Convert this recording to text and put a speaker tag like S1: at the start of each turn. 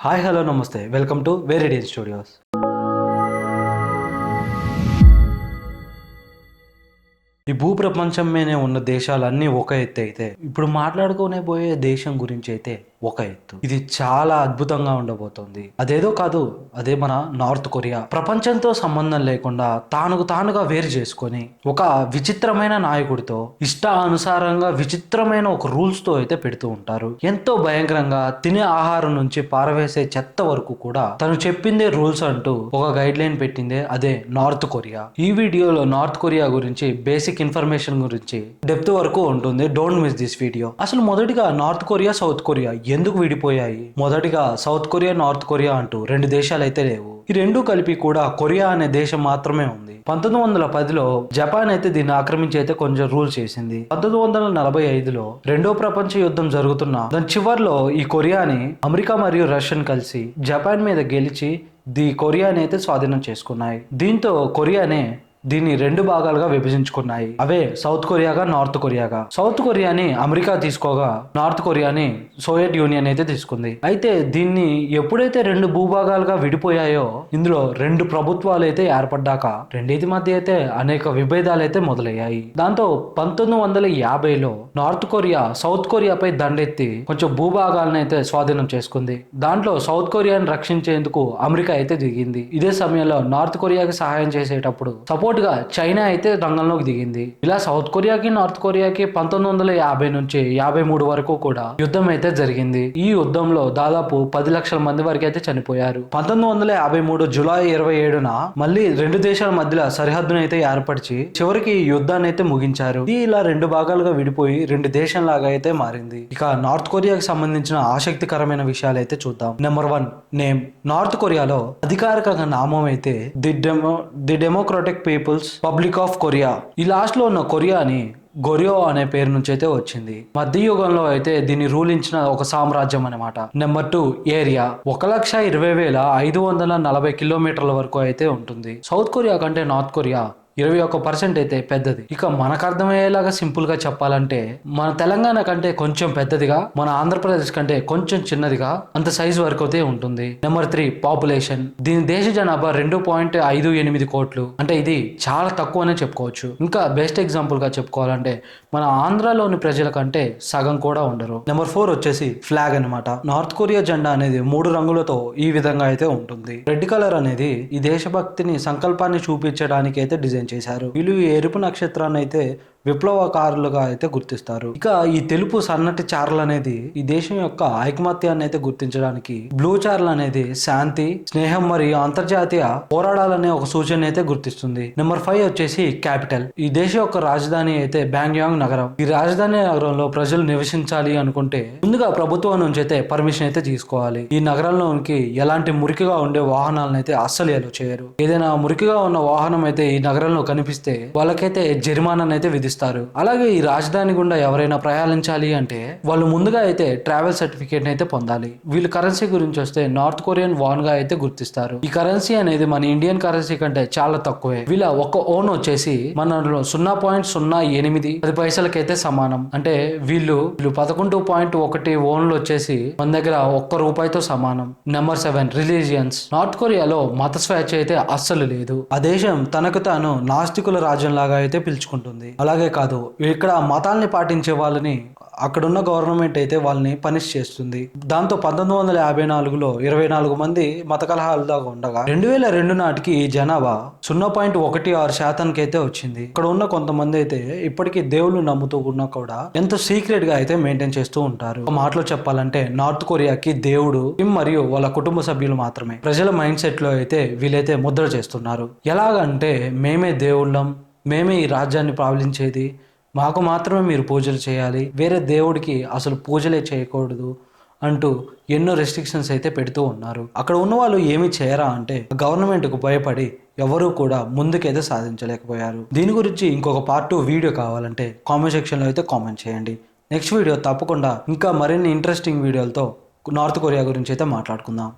S1: Hi hello నమస్తే. Welcome to వేరేడియన్ studios ఈ భూప్రపంచం మీదే ఉన్న దేశాలన్నీ ఒక ఎత్తు అయితే ఇప్పుడు మాట్లాడుకునే పోయే దేశం గురించి అయితే ఒక ఎత్తు. ఇది చాలా అద్భుతంగా ఉండబోతోంది. అదేదో కాదు అదే మన నార్త్ కొరియా. ప్రపంచంతో సంబంధం లేకుండా తానుకు తానుగా వేరు చేసుకొని ఒక విచిత్రమైన నాయకుడితో ఇష్ట అనుసారంగా విచిత్రమైన ఒక రూల్స్తో అయితే పెడుతూ ఉంటారు. ఎంతో భయంకరంగా తినే ఆహారం నుంచి పారవేసే చెత్త వరకు కూడా తను చెప్పిందే రూల్స్ అంటూ ఒక గైడ్ లైన్ పెట్టిందే అదే నార్త్ కొరియా. ఈ వీడియోలో నార్త్ కొరియా గురించి బేసిక్ ఇన్ఫర్మేషన్ గురించి డెప్త్ వరకు ఉంటుంది. Don't miss this video. అసలు మొదటిగా నార్త్ కొరియా సౌత్ కొరియా ఎందుకు విడిపోయాయి? మొదటిగా సౌత్ కొరియా నార్త్ కొరియా అంటూ రెండు దేశాలు అయితే లేవు. ఈ రెండు కలిపి కూడా కొరియా అనే దేశం మాత్రమే ఉంది. పంతొమ్మిది వందల పదిలో జపాన్ అయితే దీన్ని ఆక్రమించి అయితే కొంచెం రూల్ చేసింది. పంతొమ్మిది వందల నలభై ఐదులో రెండో ప్రపంచ యుద్ధం జరుగుతున్న దాని చివర్లో ఈ కొరియాని అమెరికా మరియు రష్యన్ కలిసి జపాన్ మీద గెలిచి ది కొరియాని అయితే స్వాధీనం చేసుకున్నాయి. దీంతో కొరియానే దీన్ని రెండు భాగాలుగా విభజించుకున్నాయి. అవే సౌత్ కొరియాగా నార్త్ కొరియాగా. సౌత్ కొరియాని అమెరికా తీసుకోగా నార్త్ కొరియాని సోవియట్ యూనియన్ అయితే తీసుకుంది. అయితే దీన్ని ఎప్పుడైతే రెండు భూభాగాలుగా విడిపోయాయో ఇందులో రెండు ప్రభుత్వాలు అయితే ఏర్పడ్డాక రెండింటి మధ్య అయితే అనేక విభేదాలు అయితే మొదలయ్యాయి. దాంతో పంతొమ్మిది వందల యాభైలో నార్త్ కొరియా సౌత్ కొరియాపై దండెత్తి కొంచెం భూభాగాలను అయితే స్వాధీనం చేసుకుంది. దాంట్లో సౌత్ కొరియాని రక్షించేందుకు అమెరికా అయితే దిగింది. ఇదే సమయంలో నార్త్ కొరియాకి సహాయం చేసేటప్పుడు సపోర్ట్ గా చైనా అయితే రంగంలోకి దిగింది. ఇలా సౌత్ కొరియాకి నార్త్ కొరియాకి పంతొమ్మిది వందల యాభై నుంచి యాభై మూడు వరకు కూడా యుద్ధం అయితే జరిగింది. ఈ యుద్ధంలో దాదాపు పది లక్షల మంది వరకు అయితే చనిపోయారు. పంతొమ్మిది వందల యాభై మూడు జులై ఇరవై ఏడున మళ్ళీ రెండు దేశాల మధ్యలో సరిహద్దును అయితే ఏర్పరిచి చివరికి ఈ యుద్ధాన్ని అయితే ముగించారు. ఇది ఇలా రెండు భాగాలుగా విడిపోయి రెండు దేశంలాగా అయితే మారింది. ఇక నార్త్ కొరియాకి సంబంధించిన ఆసక్తికరమైన విషయాలు అయితే చూద్దాం. నెంబర్ వన్ నేమ్ నార్త్ కొరియాలో అధికారిక నామం అయితే the demo the democratic people's public of Korea ఈ లాస్ట్లో ఉన్న కొరియాని గొరియో అనే పేరు నుంచి అయితే వచ్చింది. మధ్యయుగంలో అయితే దీన్ని రూలించిన ఒక సామ్రాజ్యం అనమాట నెంబర్ టూ ఏరియా. ఒక లక్ష ఇరవై వేల ఐదు వందల నలభై కిలోమీటర్ల వరకు అయితే ఉంటుంది. సౌత్ కొరియా కంటే నార్త్ కొరియా ఇరవై ఒక్క పర్సెంట్ అయితే పెద్దది. ఇక మనకు అర్థమయ్యేలాగా సింపుల్గా చెప్పాలంటే మన తెలంగాణ కంటే కొంచెం పెద్దదిగా మన ఆంధ్రప్రదేశ్ కంటే కొంచెం చిన్నదిగా అంత సైజు వరకు అయితే ఉంటుంది. Number three population. దీని దేశ జనాభా రెండు పాయింట్ ఐదు ఎనిమిది కోట్లు. అంటే ఇది చాలా తక్కువనే చెప్పుకోవచ్చు. ఇంకా బెస్ట్ ఎగ్జాంపుల్గా చెప్పుకోవాలంటే మన ఆంధ్రాలోని ప్రజల కంటే సగం కూడా ఉండరు. నెంబర్ ఫోర్ వచ్చేసి ఫ్లాగ్ అన్నమాట. నార్త్ కొరియా జెండా అనేది మూడు రంగులతో ఈ విధంగా అయితే ఉంటుంది. రెడ్ కలర్ అనేది ఈ దేశభక్తిని సంకల్పాన్ని చూపించడానికి అయితే డిజైన్ చేశారు. వీళ్ళు ఎరుపు నక్షత్రాన్ని అయితే విప్లవకారులుగా అయితే గుర్తిస్తారు. ఇక ఈ తెలుపు సన్నటి చార్లు అనేది ఈ దేశం యొక్క ఐకమత్యాన్ని అయితే గుర్తించడానికి బ్లూ చార్లు అనేది శాంతి స్నేహం మరియు అంతర్జాతీయ పోరాడాలనే ఒక సూచన అయితే గుర్తిస్తుంది. నెంబర్ ఫైవ్ వచ్చేసి క్యాపిటల్. ఈ దేశం యొక్క రాజధాని అయితే బ్యాంగ్యాంగ్ నగరం. ఈ రాజధాని నగరంలో ప్రజలు నివసించాలి అనుకుంటే ముందుగా ప్రభుత్వం నుంచి అయితే పర్మిషన్ అయితే తీసుకోవాలి. ఈ నగరంలోనికి ఎలాంటి మురికిగా ఉండే వాహనాలను అయితే అస్సలు చేయరు. ఏదైనా మురికిగా ఉన్న వాహనం అయితే ఈ నగరంలో కనిపిస్తే వాళ్ళకైతే జరిమానాన్ని అయితే విధిస్తారు. అలాగే ఈ రాజధాని గుండా ఎవరైనా ప్రయాణించాలి అంటే వాళ్ళు ముందుగా అయితే ట్రావెల్ సర్టిఫికేట్ అయితే పొందాలి. వీళ్ళు కరెన్సీ గురించి వస్తే నార్త్ కొరియన్ వాన్గా అయితే గుర్తిస్తారు. ఈ కరెన్సీ అనేది మన ఇండియన్ కరెన్సీ కంటే చాలా తక్కువే. వీళ్ళ ఒక ఓన్ వచ్చేసి మన సున్నా పాయింట్ సున్నా ఎనిమిది పది పైసలకైతే సమానం. అంటే వీళ్ళు వీళ్ళు పదకొండు పాయింట్ ఒకటి ఓన్లు వచ్చేసి మన దగ్గర ఒక్క రూపాయితో సమానం. Number seven religions. నార్త్ కొరియాలో మత స్వేచ్ఛ అయితే అస్సలు లేదు. ఆ దేశం తనకు తాను నాస్తికుల రాజ్యం లాగా అయితే పిలుచుకుంటుంది. అలాగే కాదు ఇక్కడ మతాల్ని పాటించే వాళ్ళని అక్కడున్న గవర్నమెంట్ అయితే వాళ్ళని పనిష్ చేస్తుంది. దాంతో పంతొమ్మిది వందల యాభై నాలుగులో ఇరవై నాలుగు మంది మత కలహాలు దాకా ఉండగా రెండు వేల రెండు నాటికి ఈ జనాభా సున్నా పాయింట్ ఒకటి ఆరు శాతానికి అయితే వచ్చింది. ఇక్కడ ఉన్న కొంతమంది అయితే ఇప్పటికీ దేవుళ్ళు నమ్ముతూ ఉన్నా కూడా ఎంతో సీక్రెట్గా అయితే మెయింటైన్ చేస్తూ ఉంటారు. మాటలో చెప్పాలంటే నార్త్ కొరియాకి దేవుడు కిమ్ మరియు వాళ్ళ కుటుంబ సభ్యులు మాత్రమే. ప్రజల మైండ్ సెట్లో అయితే వీళ్ళైతే ముద్ర చేస్తున్నారు. ఎలాగంటే మేమే దేవుళ్ళం మేమే ఈ రాజ్యాన్ని పాలించేది. మాకు మాత్రమే మీరు పూజలు చేయాలి. వేరే దేవుడికి అసలు పూజలే చేయకూడదు అంటూ ఎన్నో రెస్ట్రిక్షన్స్ అయితే పెడుతూ ఉన్నారు. అక్కడ ఉన్న వాళ్ళు ఏమి చేయరా అంటే గవర్నమెంట్కు భయపడి ఎవరూ కూడా ముందుకైతే సాధించలేకపోయారు. దీని గురించి ఇంకొక పార్ట్ టూ వీడియో కావాలంటే కామెంట్ సెక్షన్లో అయితే కామెంట్ చేయండి. నెక్స్ట్ వీడియో తప్పకుండా ఇంకా మరిన్ని ఇంట్రెస్టింగ్ వీడియోలతో నార్త్ కొరియా గురించి అయితే మాట్లాడుకుందాం.